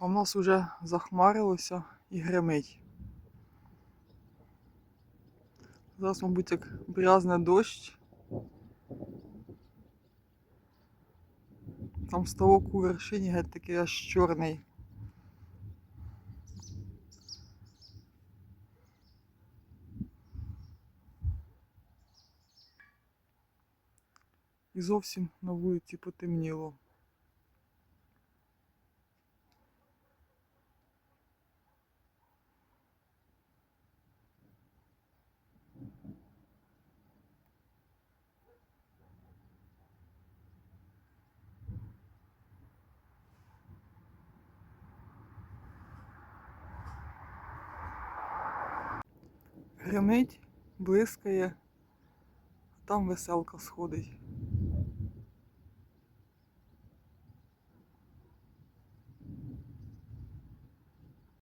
А в нас уже захмарилося і гримить. Зараз, мабуть, як брязне дощ. Там ставок у вершині геть такий аж чорний. І зовсім на вулиці потемніло. Гримить, блискає, а там веселка сходить.